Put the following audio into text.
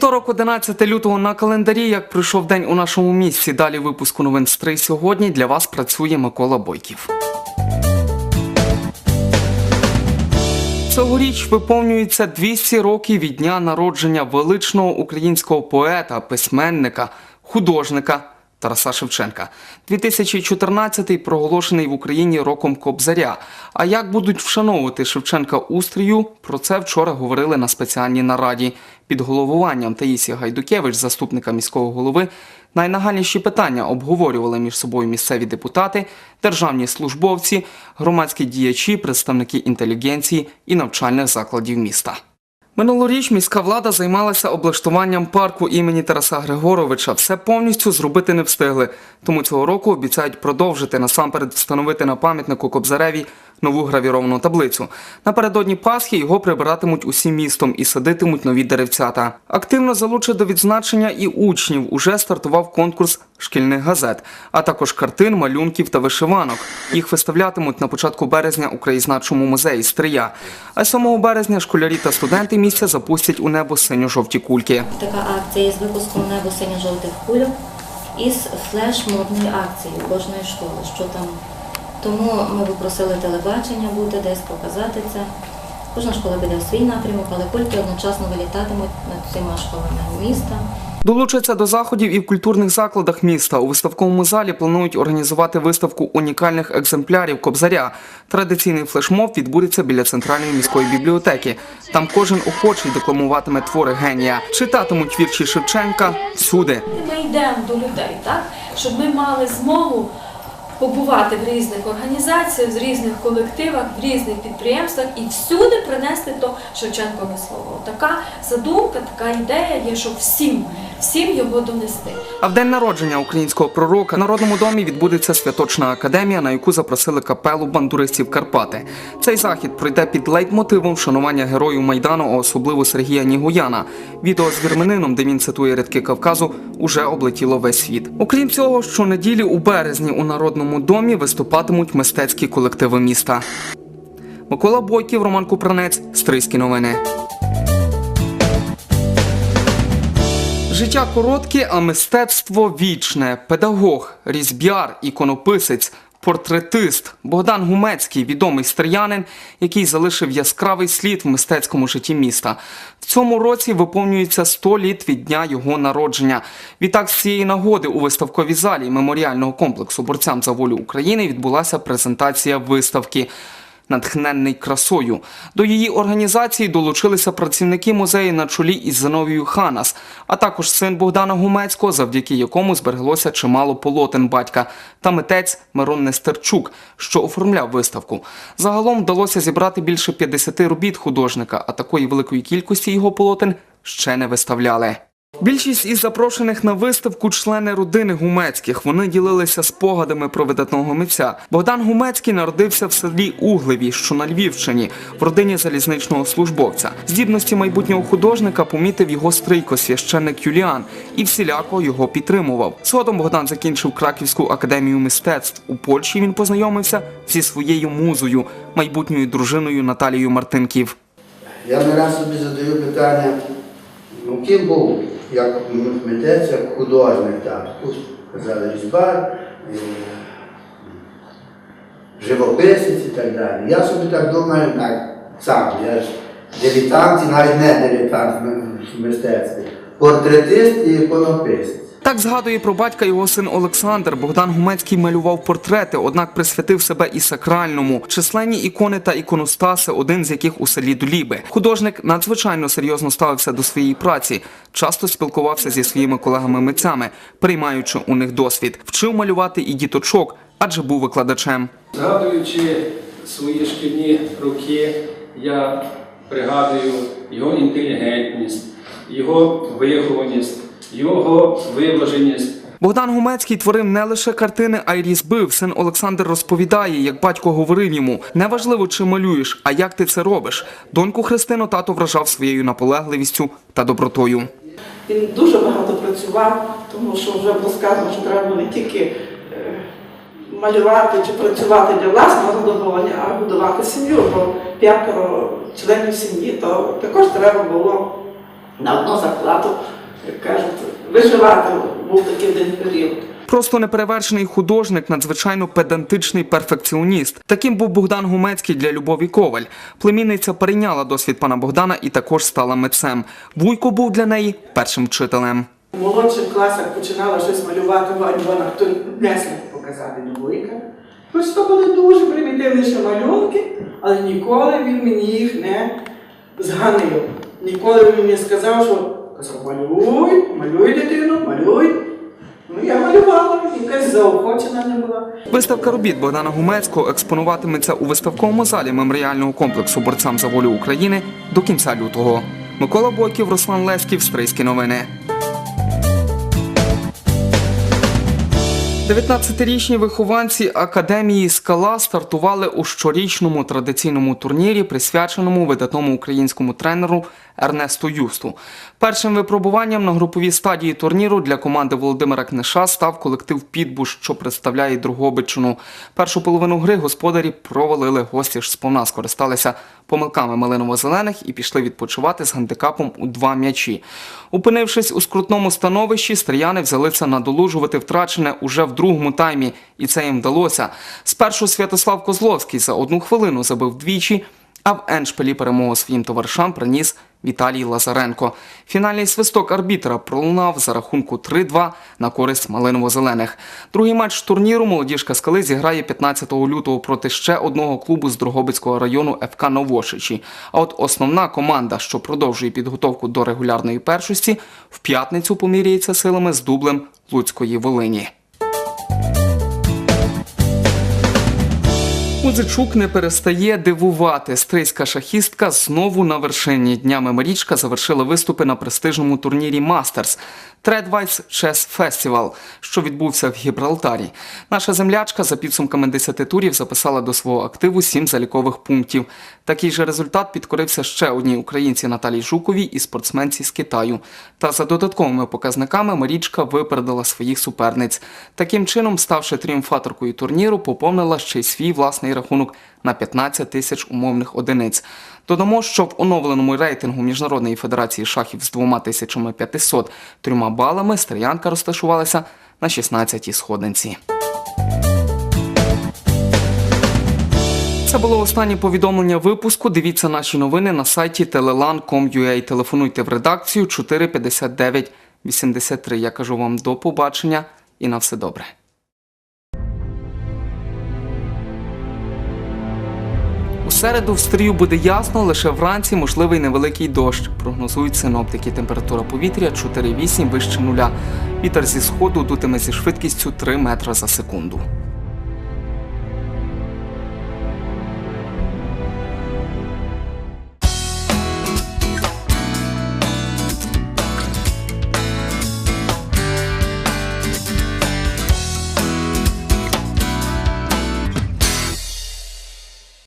Вівторок, 11 лютого на календарі, як пройшов день у нашому місці. Далі випуску новин з 3 сьогодні для вас працює Микола Бойків. Цьогоріч виповнюється 200 років від дня народження величного українського поета, письменника, художника Тараса Шевченка. 2014-й проголошений в Україні роком Кобзаря. А як будуть вшановувати Шевченка устрію, про це вчора говорили на спеціальній нараді. Під головуванням Таїсії Гайдукевич, заступника міського голови, найнагальніші питання обговорювали між собою місцеві депутати, державні службовці, громадські діячі, представники інтелігенції і навчальних закладів міста. Минулоріч міська влада займалася облаштуванням парку імені Тараса Григоровича. Все повністю зробити не встигли. Тому цього року обіцяють продовжити насамперед встановити на пам'ятнику Кобзареві нову гравіровану таблицю. Напередодні Пасхи його прибиратимуть усім містом і садитимуть нові деревцята. Активно залучить до відзначення і учнів. Уже стартував конкурс шкільних газет, а також картин, малюнків та вишиванок. Їх виставлятимуть на початку березня у краєзнавчому музеї Стрия. А 7 березня школярі та студенти місця запустять у небо синьо-жовті кульки. Така акція з випуском небо синьо-жовтих кульок із флеш-мобною акцією кожної школи. Що там? Тому ми попросили телебачення бути десь показати це. Кожна школа піде в свій напрямок, але кульки одночасно вилітатимуть над всіма школами міста. Долучаться до заходів і в культурних закладах міста. У виставковому залі планують організувати виставку унікальних екземплярів Кобзаря. Традиційний флешмоб відбудеться біля центральної міської бібліотеки. Там кожен охочий декламуватиме твори генія, читатимуть вірші Шевченка всюди. Ми йдемо до людей, так? щоб ми мали змогу побувати в різних організаціях, в різних колективах, в різних підприємствах і всюди принести то Шевченкове слово. Така задумка, така ідея є, щоб всім, всім його донести. А в день народження українського пророка в Народному домі відбудеться святочна академія, на яку запросили капелу бандуристів Карпати. Цей захід пройде під лейтмотивом вшанування героїв майдану, особливо Сергія Нігуяна. Відео з вірменином, де він цитує рядки Кавказу, уже облетіло весь світ. Окрім цього, щонеділі у березні у Народному домі виступатимуть мистецькі колективи міста. Микола Бойків, Роман Купранець, Стрийські новини. Життя коротке, а мистецтво вічне. Педагог, різьбяр, іконописець, портретист Богдан Гумецький, відомий стріянин, який залишив яскравий слід в мистецькому житті міста. В цьому році виповнюється 100 літ від дня його народження. Відтак, з цієї нагоди у виставковій залі меморіального комплексу борцям за волю України відбулася презентація виставки натхненний красою. До її організації долучилися працівники музею на чолі із Зиновією Ханас, а також син Богдана Гумецького, завдяки якому збереглося чимало полотен батька, та митець Мирон Нестерчук, що оформляв виставку. Загалом вдалося зібрати більше 50 робіт художника, а такої великої кількості його полотен ще не виставляли. Більшість із запрошених на виставку члени родини Гумецьких. Вони ділилися спогадами про видатного митця. Богдан Гумецький народився в селі Углеві, що на Львівщині, в родині залізничного службовця. Здібності майбутнього художника помітив його стрийко, священник Юліан, і всіляко його підтримував. Згодом Богдан закінчив Краківську академію мистецтв. У Польщі він познайомився зі своєю музою, майбутньою дружиною Наталією Мартинків. Я не раз собі задаю питання, ким був як митець, як художник, так, казали різьбар, е, живописець і так далі. Я собі так думаю, так, сам, я ж дилетант, і навіть не дилетант в мистецтві, портретист і іконописець. Так згадує про батька його син Олександр. Богдан Гумецький малював портрети, однак присвятив себе і сакральному. Численні ікони та іконостаси, один з яких у селі Доліби. Художник надзвичайно серйозно ставився до своєї праці, часто спілкувався зі своїми колегами-митцями, приймаючи у них досвід, вчив малювати і діточок, адже був викладачем. Згадуючи свої шкільні роки, я пригадую його інтелігентність, його вихованість, його виваженість. Богдан Гумецький творив не лише картини, а й різьбив. Син Олександр розповідає, як батько говорив йому: неважливо, чи малюєш, а як ти це робиш. Доньку Христину тато вражав своєю наполегливістю та добротою. Він дуже багато працював, тому що вже було сказано, що треба не тільки е, малювати чи працювати для власного задоволення, а годувати сім'ю, бо п'ятеро членів сім'ї, то також треба було на одну зарплату, як кажуть, виживати був такий один період. Просто неперевершений художник, надзвичайно педантичний перфекціоніст. Таким був Богдан Гумецький для Любові Коваль. Племінниця перейняла досвід пана Богдана і також стала митцем. Вуйко був для неї першим вчителем. У молодших класах починала щось малювати в альбомах, то несли показати до Вуйка. Хоч то були дуже примітивні ще малюнки, але ніколи він мені їх не зганив. Ніколи він мені сказав, що казав, малюй, малюй дитину, малюй. Ну я малювала, якась заохочена не була. Виставка робіт Богдана Гумецького експонуватиметься у виставковому залі меморіального комплексу борцям за волю України до кінця лютого. Микола Бойків, Руслан Леськів, Стрийські новини. 19-річні вихованці академії Скала стартували у щорічному традиційному турнірі, присвяченому видатному українському тренеру Ернесту Юсту. Першим випробуванням на груповій стадії турніру для команди Володимира Книша став колектив Підбуш, що представляє Другобичину. Першу половину гри господарі провалили гості ж сповна скористалися помилками малиново-зелених і пішли відпочивати з гандикапом у два м'ячі. Опинившись у скрутному становищі, стріяни взялися надолужувати втрачене уже в другому таймі, і це їм вдалося. Спершу Святослав Козловський за одну хвилину забив двічі, а в Еншпелі перемогу своїм товаришам приніс Віталій Лазаренко. Фінальний свисток арбітра пролунав за рахунку 3-2 на користь малиново-зелених. Другий матч турніру молодіжка скали зіграє 15 лютого проти ще одного клубу з Дрогобицького району ФК Новошичі. А от основна команда, що продовжує підготовку до регулярної першості, в п'ятницю поміряється силами з дублем Луцької Волині. Музичук не перестає дивувати. Стрийська шахістка знову на вершині. Днями Марічка завершила виступи на престижному турнірі Мастерс Тредвайс Чес Фестивал, що відбувся в Гібралтарі. Наша землячка за підсумками 10 турів записала до свого активу 7 залікових пунктів. Такий же результат підкорився ще одній українці Наталії Жуковій і спортсменці з Китаю. Та за додатковими показниками Марічка випередила своїх суперниць. Таким чином, ставши тріумфаторкою турніру, поповнила ще й свій власний рахунок на 15 тисяч умовних одиниць. Додамо, що в оновленому рейтингу Міжнародної федерації шахів з 2500 трьома балами стріянка розташувалася на 16-й сходинці. Це було останнє повідомлення випуску. Дивіться наші новини на сайті telelan.com.ua. Телефонуйте в редакцію 459 83. Я кажу вам до побачення і на все добре. У середу в стрію буде ясно, лише вранці можливий невеликий дощ. Прогнозують синоптики. Температура повітря 4,8 вище нуля. Вітер зі сходу дутиме зі швидкістю 3 метри за секунду.